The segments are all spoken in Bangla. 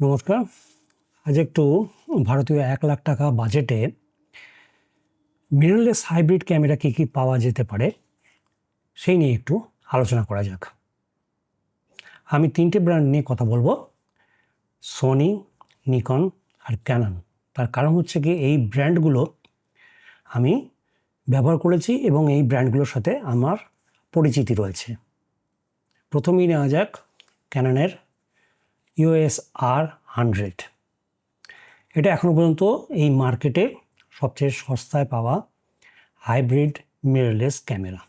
নমস্কার। আজ একটু ভারতীয় এক লাখ টাকা বাজেটে মিররলেস হাইব্রিড ক্যামেরা কী কী পাওয়া যেতে পারে সেই নিয়ে একটু আলোচনা করা যাক। আমি তিনটে ব্র্যান্ড নিয়ে কথা বলব সোনি নিকন আর ক্যানন তার কারণ হচ্ছে কি, এই ব্র্যান্ডগুলো আমি ব্যবহার করেছি এবং এই ব্র্যান্ডগুলোর সাথে আমার পরিচিতি রয়েছে। প্রথমেই নেওয়া যাক ক্যাননের ইউএস আর হান্ড্রেড এটা এখনও পর্যন্ত এই মার্কেটে সবচেয়ে সস্তায় পাওয়া হাইব্রিড মিররলেস ক্যামেরা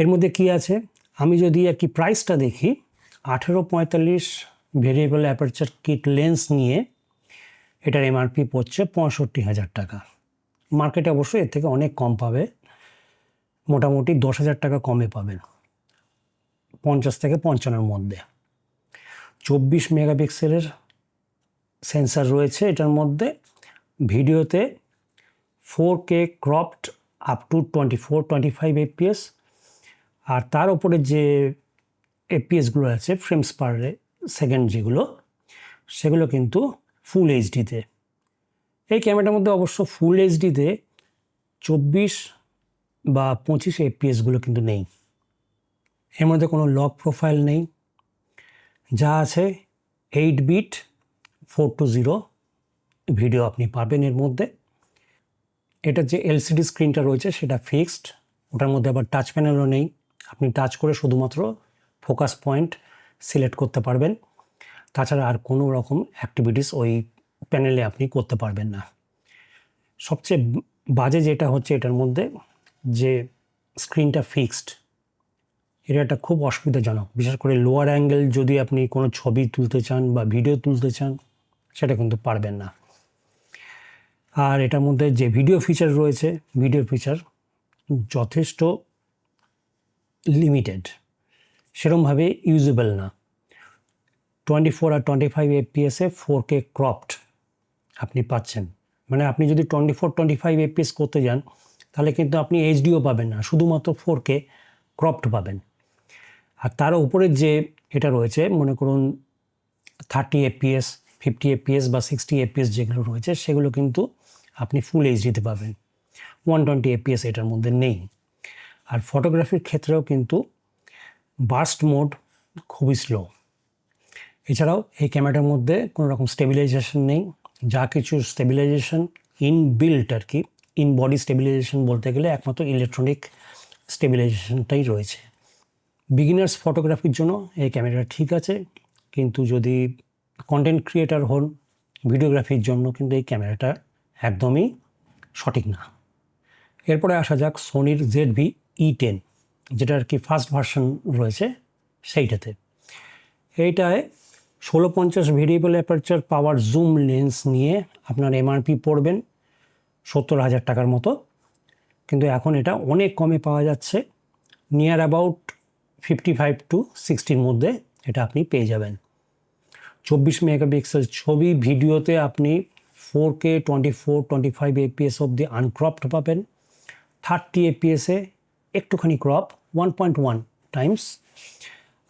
এর মধ্যে কি আছে? আমি যদি আর কি প্রাইসটা দেখি, আঠেরো পঁয়তাল্লিশ ভেরিয়েবল অ্যাপারচার কিট লেন্স নিয়ে এটার এমআরপি পড়ছে পঁয়ষট্টি হাজার টাকা। মার্কেটে অবশ্যই এর থেকে অনেক কম পাবে, মোটামুটি দশ হাজার টাকা কমে পাবেন পঞ্চাশ থেকে পঞ্চান্নর মধ্যে। চব্বিশ মেগাপিক্সেলের সেন্সার রয়েছে। এটার মধ্যে ভিডিওতে four K cropped up to twenty four, twenty five FPS আর তার উপরে যে এপিএসগুলো আছে, ফ্রেমস পার সেকেন্ড যেগুলো, সেগুলো কিন্তু ফুল এইচডিতে। এই ক্যামেরাটার মধ্যে অবশ্য ফুল এইচডিতে চব্বিশ বা পঁচিশ এপিএসগুলো কিন্তু নেই। এর মধ্যে কোনো লক প্রোফাইল নেই। যা আছে eight bit four two zero video আপনি পাবেন এর মধ্যে। এটা যে এলসিডি স্ক্রিনটা রয়েছে সেটা ফিক্সড ওটার মধ্যে আবার টাচ প্যানেলও নেই। আপনি টাচ করে শুধুমাত্র ফোকাস পয়েন্ট সিলেক্ট করতে পারবেন। তাছাড়া আর কোনো রকম অ্যাক্টিভিটিস ওই প্যানেলে আপনি করতে পারবেন না। সবচেয়ে বাজে যেটা হচ্ছে এটার মধ্যে যে স্ক্রিনটা ফিক্সড এটা একটা খুব অসুবিধাজনক। বিশেষ করে লোয়ার অ্যাঙ্গেল যদি আপনি কোনো ছবি তুলতে চান বা ভিডিও তুলতে চান, সেটা কিন্তু পারবেন না। আর এটার মধ্যে যে ভিডিও ফিচার রয়েছে ভিডিও ফিচার যথেষ্ট লিমিটেড সেরমভাবে ইউজেবল না। টোয়েন্টি ফোর আর টোয়েন্টি ফাইভ এপিএসে ফোর কে ক্রপড আপনি পাচ্ছেন। মানে আপনি যদি twenty four twenty five FPS করতে যান, তাহলে কিন্তু আপনি এইচডিও পাবেন না। শুধুমাত্র ফোর কে ক্রপড পাবেন। আর তার উপরে যে এটা রয়েছে, মনে করুন থার্টি এপিএস ফিফটি এপিএস বা সিক্সটি এপিএস যেগুলো রয়েছে, সেগুলো কিন্তু আপনি ফুল এইচডিতে পাবেন। ওয়ান টোয়েন্টি এপিএস এটার মধ্যে নেই। আর ফটোগ্রাফির ক্ষেত্রেও কিন্তু বার্স্ট মোড খুবই স্লো এছাড়াও এই ক্যামেরাটার মধ্যে কোনো রকম স্টেবিলাইজেশন নেই। যা কিছু স্টেবিলাইজেশন ইন বিল্ট আর কি ইন বডি স্টেবিলাইজেশন বলতে গেলে একমাত্র ইলেকট্রনিক স্টেবিলাইজেশনটাই রয়েছে। বিগিনার্স ফটোগ্রাফির জন্য এই ক্যামেরা ঠিক আছে, কিন্তু যদি কন্টেন্ট ক্রিয়েটার হন ভিডিওগ্রাফির জন্য কিন্তু এই ক্যামেরাটা একদমই সঠিক না। এরপরে আসা যাক সোনির জেড ভি ই টেন যেটা আর কি ফার্স্ট ভার্সন রয়েছে সেইটাতে। এইটায় ষোলো পঞ্চাশ variable aperture power zoom lens নিয়ে আপনার এমআরপি পড়বেন, সত্তর হাজার টাকার মতো। কিন্তু এখন এটা অনেক কমে পাওয়া যাচ্ছে near about fifty five to সিক্সটির মধ্যে এটা আপনি পেয়ে যাবেন। চব্বিশ মেগাপিক্সেল ছবি, ভিডিওতে আপনি four K twenty four twenty five FPS অবধি আনক্রপড পাবেন। থার্টি এপিএসে একটুখানি crop one point one times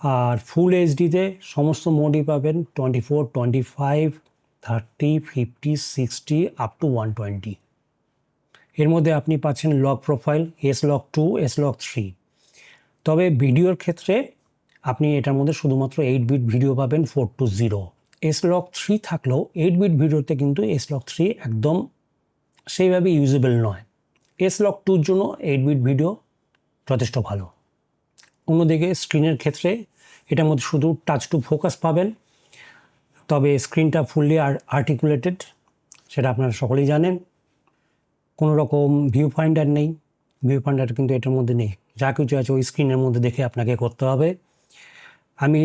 আর ফুল এইচডিতে সমস্ত মোডই পাবেন twenty four twenty five thirty fifty sixty up to one twenty এর মধ্যে আপনি পাচ্ছেন log profile S log two S log three তবে ভিডিওর ক্ষেত্রে আপনি এটার মধ্যে শুধুমাত্র এইট বিট ভিডিও পাবেন four two zero S log three থাকলেও এইট বিট ভিডিওতে কিন্তু এস লক থ্রি একদম সেইভাবে ইউজেবল নয়। এস লক টুর জন্য এইট বিট ভিডিও যথেষ্ট ভালো। অন্যদিকে স্ক্রিনের ক্ষেত্রে এটার মধ্যে শুধু টাচ টু ফোকাস পাবেন, তবে স্ক্রিনটা ফুললি আর আর্টিকুলেটেড সেটা আপনারা সকলেই জানেন। কোনো রকম ভিউ ফাইন্ডার নেই ভিউ ফাইন্ডার কিন্তু এটার মধ্যে নেই। যা কিছু আছে ওই স্ক্রিনের মধ্যে দেখে আপনাকে করতে হবে। আমি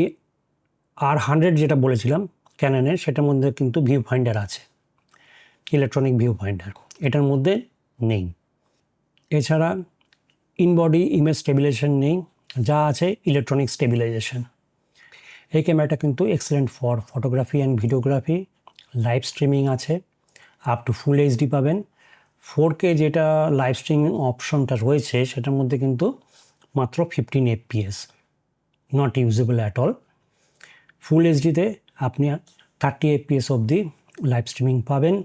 আর হান্ড্রেড যেটা বলেছিলাম ক্যাননের সেটার মধ্যে কিন্তু ভিউ ফাইন্ডার আছে। ইলেকট্রনিক ভিউ ফাইন্ডার এটার মধ্যে নেই। এছাড়া ইনবডি ইমেজ স্টেবিলাইজেশন নেই, যা আছে ইলেকট্রনিক স্টেবিলাইজেশন এই ক্যামেরাটা কিন্তু excellent for photography and videography live streaming আছে আপ টু ফুল এইচডি পাবেন। ফোর কে যেটা লাইভ স্ট্রিমিং অপশনটা রয়েছে, সেটার মধ্যে কিন্তু মাত্র fifteen FPS not usable at all full এইচডিতে আপনি থার্টি এফপিএস অবধি লাইভ স্ট্রিমিং পাবেন।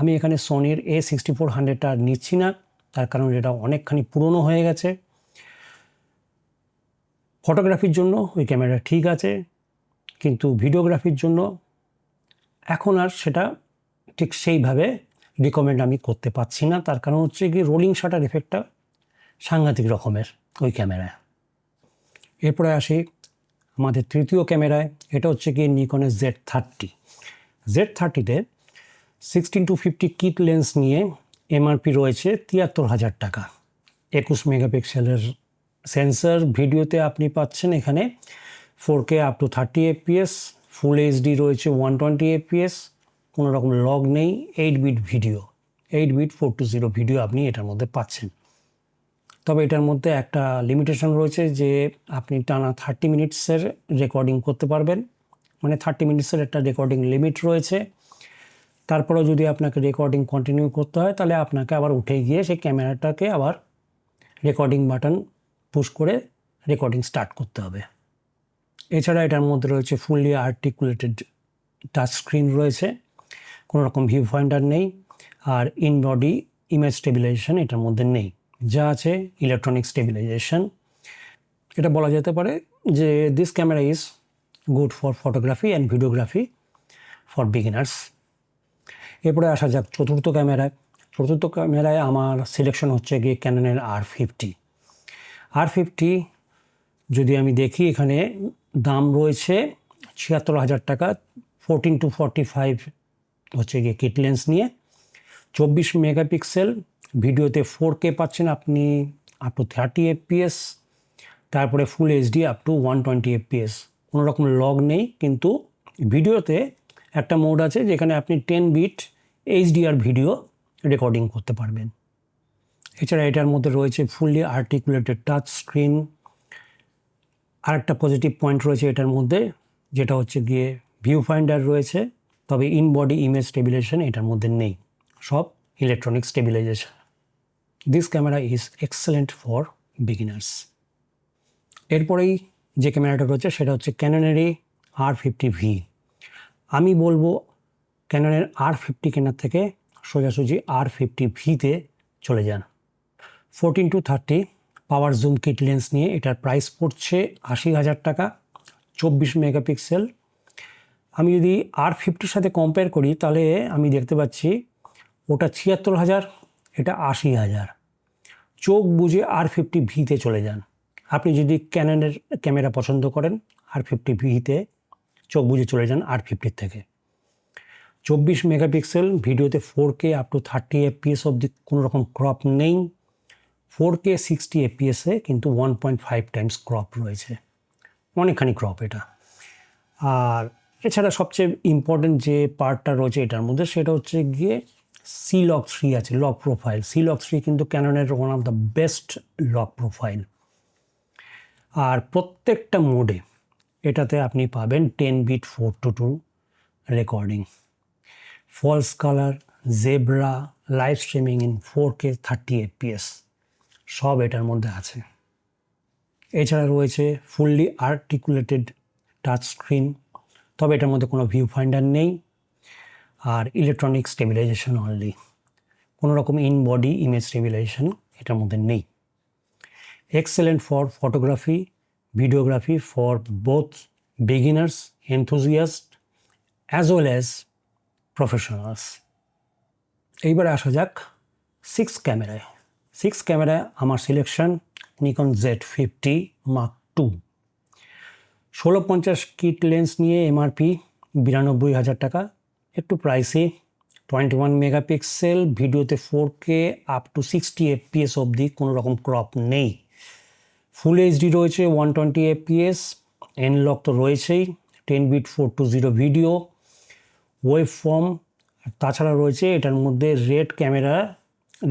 আমি এখানে সোনির এ সিক্সটি ফোর হান্ড্রেডটা নিচ্ছি না, তার কারণ এটা অনেকখানি পুরনো হয়ে গেছে। ফটোগ্রাফির জন্য ওই ক্যামেরা ঠিক আছে, কিন্তু ভিডিওগ্রাফির জন্য এখন আর সেটা ঠিক সেইভাবে রিকমেন্ড আমি করতে পারছি না। তার কারণ হচ্ছে কি রোলিং শাটার এফেক্টটা সাংঘাতিক রকমের ওই ক্যামেরায়। এরপরে আসি আমাদের তৃতীয় ক্যামেরায়। এটা হচ্ছে কি নিকনের Z thirty Z থার্টিতে sixteen to fifty kit lens নিয়ে এমআরপি রয়েছে তিয়াত্তর হাজার টাকা। একুশ মেগাপিক্সেলের সেন্সর ভিডিওতে আপনি পাচ্ছেন এখানে four K up to thirty FPS full HD রয়েছে ওয়ান টোয়েন্টি এফপিএস কোনো রকম লগ নেই eight bit video eight bit four two zero video আপনি এটার মধ্যে পাচ্ছেন। তবে এটার মধ্যে একটা লিমিটেশন রয়েছে যে আপনি টানা থার্টি মিনিটসের রেকর্ডিং করতে পারবেন। মানে থার্টি মিনিটসের একটা রেকর্ডিং লিমিট রয়েছে। তারপরেও যদি আপনাকে রেকর্ডিং কন্টিনিউ করতে হয়, তাহলে আপনাকে আবার উঠে গিয়ে সেই ক্যামেরাটাকে আবার রেকর্ডিং বাটন পুশ করে রেকর্ডিং স্টার্ট করতে হবে। এছাড়া এটার মধ্যে রয়েছে ফুললি আর্টিকুলেটেড টাচ স্ক্রিন রয়েছে। কোনো রকম ভিউ পয়েন্টার নেই আর ইন বডি ইমেজ স্টেবিলাইজেশন এটার মধ্যে নেই। যা আছে ইলেকট্রনিক স্টেবিলাইজেশন এটা বলা যেতে পারে যে this camera is good for photography and videography for beginners এরপরে আসা যাক চতুর্থ ক্যামেরায় চতুর্থ ক্যামেরায় আমার সিলেকশন হচ্ছে গিয়ে ক্যাননের আর ফিফটি আর ফিফটি যদি আমি দেখি এখানে দাম রয়েছে ছিয়াত্তর হাজার টাকা ফোরটিন টু ফর্টি ফাইভ হচ্ছে গিয়ে কিট লেন্স নিয়ে। চব্বিশ মেগাপিক্সেল, ভিডিওতে ফোর কে পাচ্ছেন আপনি আপ টু থার্টি এফপিএস তারপরে full HD up to one twenty FPS কোনো রকম লগ নেই, কিন্তু ভিডিওতে একটা মোড আছে যেখানে আপনি ten bit HDR video recording করতে পারবেন। এছাড়া এটার মধ্যে রয়েছে ফুললি আর্টিকুলেটেড টাচ স্ক্রিন আর একটা পজিটিভ পয়েন্ট রয়েছে এটার মধ্যে, যেটা হচ্ছে গিয়ে ভিউ ফাইন্ডার রয়েছে। তবে ইন বডি ইমেজ স্টেবিলাইজেশন এটার মধ্যে নেই। সব electronic stabilisation this camera is excellent for beginners এরপরেই যে ক্যামেরাটা রয়েছে, সেটা হচ্ছে ক্যাননেরই আর ফিফটি ভি আমি বলব ক্যাননের আর ফিফটি কেনার থেকে সোজাসুজি আর ফিফটি ভিতে চলে যান। Fourteen to thirty power zoom kit lens নিয়ে এটার প্রাইস পড়ছে আশি হাজার টাকা, চব্বিশ মেগাপিক্সেল আমি যদি আর ফিফটির সাথে কম্পেয়ার করি, তাহলে আমি দেখতে পাচ্ছি ওটা ছিয়াত্তর হাজার, এটা আশি হাজার। চোখ বুঝে আর ফিফটি ভিতে চলে যান। আপনি যদি ক্যাননের ক্যামেরা পছন্দ করেন আর ফিফটি ভিতে চোখ বুঝে চলে যান আর ফিফটির থেকে। চব্বিশ মেগাপিক্সেল, ভিডিওতে four K up to thirty FPS অবধি কোনো রকম ক্রপ নেই। ফোর কে সিক্সটি এফপিএসে কিন্তু one point five times crop রয়েছে। অনেকখানি ক্রপ এটা। আর এছাড়া সবচেয়ে ইম্পর্টেন্ট যে পার্টটা রয়েছে এটার মধ্যে, সেটা হচ্ছে গিয়ে সি লক থ্রি আছে log profile C log three কিন্তু ক্যাননের one of the best log profile আর প্রত্যেকটা মোডে এটাতে আপনি পাবেন ten bit four two two recording false colour zebra live streaming in four K thirty FPS সব এটার মধ্যে আছে। এছাড়া রয়েছে ফুললি আর্টিকুলেটেড টাচ স্ক্রিন তবে এটার মধ্যে কোনো ভিউ ফাইন্ডার নেই আর ইলেকট্রনিক স্টেবিলাইজেশন অনলি কোনো রকম ইন বডি ইমেজ স্টেবিলাইজেশন এটার মধ্যে নেই। Excellent for photography videography for both beginners enthusiast as well as professionals এইবারে আসা যাক সিক্স ক্যামেরায়। সিক্স ক্যামেরায় আমার selection Nikon Z fifty mark two ষোলো পঞ্চাশ কিট লেন্স নিয়ে এমআরপি বিরানব্বই হাজার টাকা। একটু প্রাইসে টোয়েন্টি ওয়ান মেগাপিক্সেল ভিডিওতে four K up to sixty FPS অবধি কোনো রকম ক্রপ নেই। ফুল এইচডি রয়েছে one twenty FPS N log তো রয়েছেই ten bit four two zero video waveform তাছাড়া রয়েছে এটার মধ্যে রেড ক্যামেরা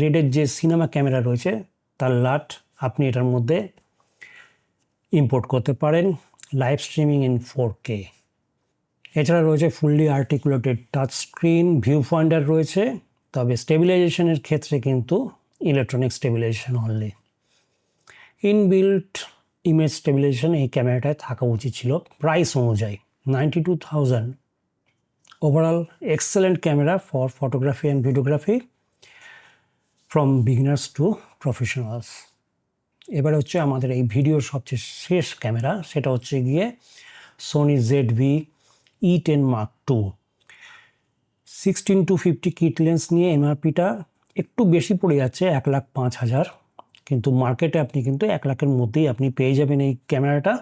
রেডের যে সিনেমা ক্যামেরা রয়েছে, তার লাট আপনি এটার মধ্যে ইম্পোর্ট করতে পারেন। Live streaming in four K এছাড়া রয়েছে fully articulated touch screen view pointer রয়েছে, তবে স্টেবিলাইজেশনের ক্ষেত্রে কিন্তু electronic stabilisation only inbuilt image stabilisation এই ক্যামেরাটায় থাকা উচিত ছিল প্রাইস অনুযায়ী ninety two thousand overall excellent camera for photography and videography from beginners to professionals এবার হচ্ছে আমাদের এই ভিডিওর সবচেয়ে শেষ ক্যামেরা, সেটা হচ্ছে গিয়ে Sony Z V E ten mark two sixteen to fifty kit lens নিয়ে এমআরপিটা একটু বেশি পড়ে যাচ্ছে, এক লাখ পাঁচ হাজার। কিন্তু মার্কেটে আপনি কিন্তু এক লাখের মধ্যেই আপনি পেয়ে যাবেন এই ক্যামেরাটা।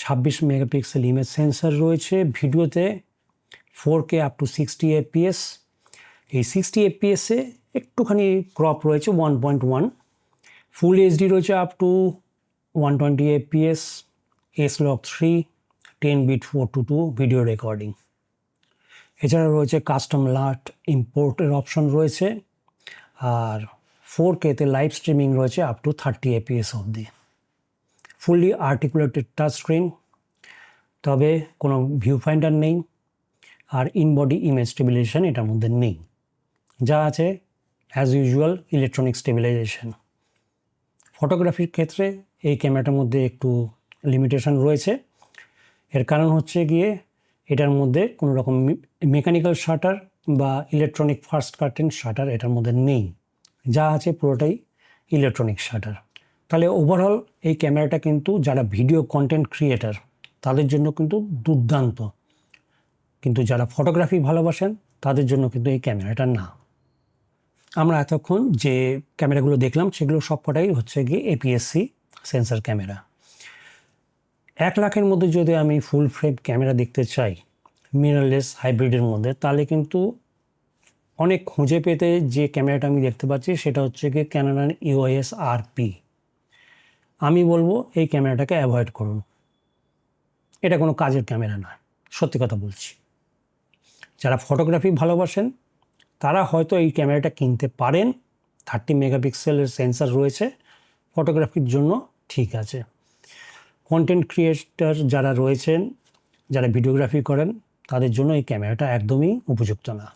ছাব্বিশ মেগাপিক্সেল ইমেজ সেন্সার রয়েছে ভিডিওতে four K up to sixty FPS এই সিক্সটি এফপিএসে একটুখানি ক্রপ রয়েছে one point one full HD রয়েছে up to one twenty FPS S log three ten bit four two two video recording এছাড়া রয়েছে কাস্টম লাট ইম্পোর্টের অপশন রয়েছে, আর ফোর কেতে লাইভ স্ট্রিমিং রয়েছে আপ টু থার্টি এপিএস অবধি। ফুললি আর্টিকুলেটেড টাচ স্ক্রিন তবে কোনো ভিউ ফাইন্ডার নেই, আর ইনবডি ইমেজ স্টেবিলাইজেশন এটার মধ্যে নেই। যা আছে অ্যাজ ইউজুয়াল ইলেকট্রনিক স্টেবিলাইজেশন ফটোগ্রাফির ক্ষেত্রে এই ক্যামেরাটার মধ্যে একটু লিমিটেশন রয়েছে। এর কারণ হচ্ছে গিয়ে এটার মধ্যে কোনো রকম মেকানিক্যাল শাটার বা ইলেকট্রনিক ফার্স্ট কার্টেন শাটার এটার মধ্যে নেই। যা আছে পুরোটাই ইলেকট্রনিক শাটার তাহলে ওভারঅল এই ক্যামেরাটা কিন্তু যারা ভিডিও কন্টেন্ট ক্রিয়েটার তাদের জন্য কিন্তু দুর্দান্ত। কিন্তু যারা ফটোগ্রাফি ভালোবাসেন, তাদের জন্য কিন্তু এই ক্যামেরাটা না। আমরা এতক্ষণ যে ক্যামেরাগুলো দেখলাম, সেগুলো সবকটাই হচ্ছে গিয়ে এপিএসসি সেন্সার ক্যামেরা এক লাখের মধ্যে যদি আমি ফুল ফ্রেম ক্যামেরা দেখতে চাই মিররলেস হাইব্রিডের মধ্যে, তাহলে কিন্তু অনেক খুঁজে পেতে যে ক্যামেরাটা আমি দেখতে পাচ্ছি, সেটা হচ্ছে গিয়ে ক্যানান ইউএস আর পি আমি বলব এই ক্যামেরাটাকে অ্যাভয়েড করুন। এটা কোনো কাজের ক্যামেরা নয়, সত্যি কথা বলছি। যারা ফটোগ্রাফি ভালোবাসেন তারা হয়তো এই ক্যামেরাটা কিনতে পারেন। থার্টি মেগাপিক্সেলের সেন্সার রয়েছে। ফটোগ্রাফির জন্য ঠিক আছে। কন্টেন্ট ক্রিয়েটার যারা রয়েছেন, যারা ভিডিওগ্রাফি করেন, তাদের জন্য এই ক্যামেরাটা একদমই উপযুক্ত না।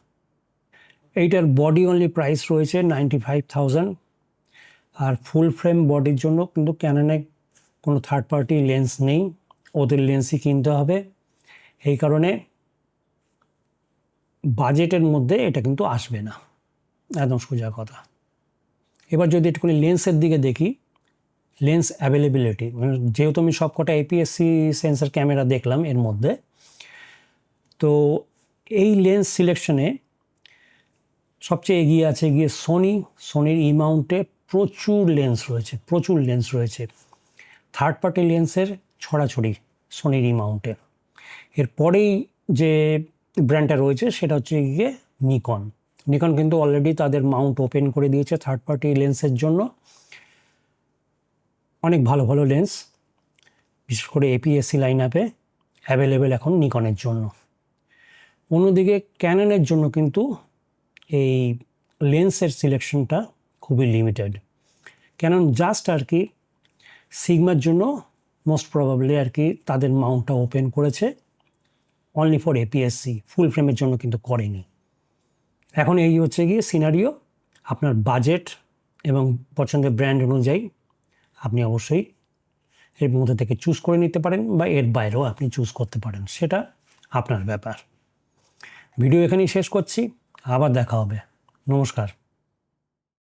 এইটার বডি অনলি প্রাইস রয়েছে নাইনটি ফাইভ থাউজেন্ড আর ফুল ফ্রেম বডির জন্য কিন্তু ক্যাননে কোনো থার্ড পার্টি লেন্স নেই। ওদের লেন্সই কিনতে হবে। এই কারণে বাজেটের মধ্যে এটা কিন্তু আসবে না। একদম সোজা কথা। এবার যদি একটুখানি লেন্সের দিকে দেখি, লেন্স অ্যাভেলেবিলিটি মানে যেহেতু আমি সবকটা এপিএসসি সেন্সার ক্যামেরা দেখলাম এর মধ্যে, তো এই লেন্স সিলেকশনে সবচেয়ে এগিয়ে আছে গিয়ে সোনি সোনির ই মাউন্টে প্রচুর লেন্স রয়েছে, প্রচুর লেন্স রয়েছে। থার্ড পার্টি লেন্সের ছড়াছড়ি সোনির ই মাউন্টে এরপরেই যে ব্র্যান্ডটা রয়েছে, সেটা হচ্ছে গিয়ে নিকন নিকন কিন্তু অলরেডি তাদের মাউন্ট ওপেন করে দিয়েছে থার্ড পার্টি লেন্সের জন্য। অনেক ভালো ভালো লেন্স বিশেষ করে এপিএসসি লাইন আপে অ্যাভেলেবেল এখন নিকনের জন্য। অন্যদিকে ক্যাননের জন্য কিন্তু এই লেন্সের সিলেকশনটা খুবই লিমিটেড ক্যানন জাস্ট আর কি সিগমার জন্য মোস্ট প্রবাবলি আর কি তাদের মাউন্টটা ওপেন করেছে। অনলি ফর এপিএসসি ফুল ফ্রেমের জন্য কিন্তু করেনি। এখন এই হচ্ছে গিয়ে সিনারিও আপনার বাজেট এবং পছন্দের ব্র্যান্ড অনুযায়ী আপনি অবশ্যই এর মধ্যে থেকে চুজ করে নিতে পারেন বা এর বাইরেও আপনি চুজ করতে পারেন, সেটা আপনার ব্যাপার। ভিডিও এখানেই শেষ করছি, আবার দেখা হবে। নমস্কার।